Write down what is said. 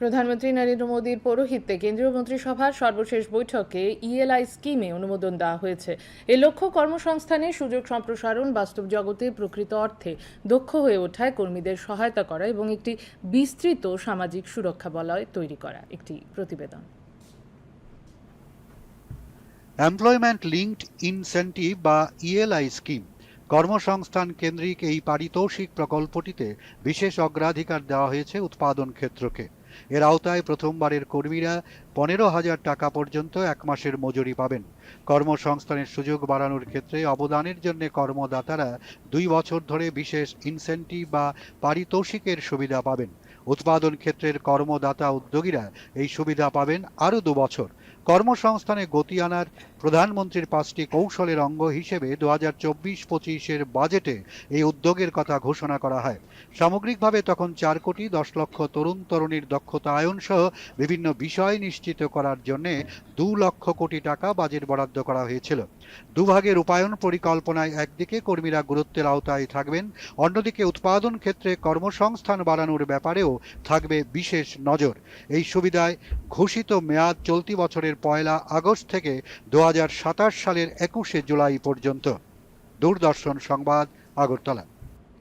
প্রধানমন্ত্রী নরেন্দ্র মোদীর পৌরোহিত্যে কেন্দ্রীয় মন্ত্রিসভার সর্বশেষ বৈঠকে ইএলআই স্কিমে অনুমোদন দেওয়া হয়েছে। এ লক্ষ্য কর্মসংস্থানের সুযোগ সম্প্রসারণ, বাস্তব জগতে প্রকৃত অর্থে দক্ষ হয়ে ওঠায়, কর্মীদের সহায়তা করা এবং একটি বিস্তৃত সামাজিক সুরক্ষা বলয় তৈরি করা একটি প্রতিবেদন। এমপ্লয়মেন্ট লিঙ্কড ইনসেন্টিভ বা ইএলআই স্কিম কর্মসংস্থান কেন্দ্রিক এই পারিতোষিক প্রকল্পটিতে বিশেষ অগ্রাধিকার দেওয়া হয়েছে উৎপাদন ক্ষেত্রকে। এর আওতায় প্রথমবারের কর্মীরা পনেরো হাজার টাকা পর্যন্ত এক মাসের মজুরি পাবেন। কর্মসংস্থানের সুযোগ বাড়ানোর ক্ষেত্রে অবদানের জন্য কর্মদাতারা দুই বছর ধরে বিশেষ ইনসেন্টিভ বা পারিতোষিকের সুবিধা পাবেন। উৎপাদন ক্ষেত্রের কর্মদাতা উদ্যোগীরা এই সুবিধা পাবেন আরও দু বছর। কর্মসংস্থানে গতি আনার প্রধানমন্ত্রীর পাঁচটি কৌশলের অঙ্গ হিসেবে দু হাজার চব্বিশ পঁচিশের বাজেটে এই উদ্যোগের কথা ঘোষণা করা হয়। সামগ্রিকভাবে তখন চার কোটি দশ লক্ষ তরুণ তরুণীর দক্ষতায়ন সহ বিভিন্ন বিষয় নিশ্চিত করার জন্য দু লক্ষ কোটি টাকা বাজেট বরাদ্দ করা হয়েছিল। দুভাগে রূপায়ণ পরিকল্পনায় একদিকে কর্মীরা গুরুত্বের আওতায় থাকবেন, অন্যদিকে উৎপাদন ক্ষেত্রে কর্মসংস্থান বাড়ানোর ব্যাপারেও থাকবে বিশেষ নজর। এই সুবিধায় ঘোষিত মেয়াদ চলতি বছরের পয়লা আগস্ট থেকে দু হাজার সাতাশ সালের একুশে জুলাই পর্যন্ত। দূরদর্শন সংবাদ আগরতলা।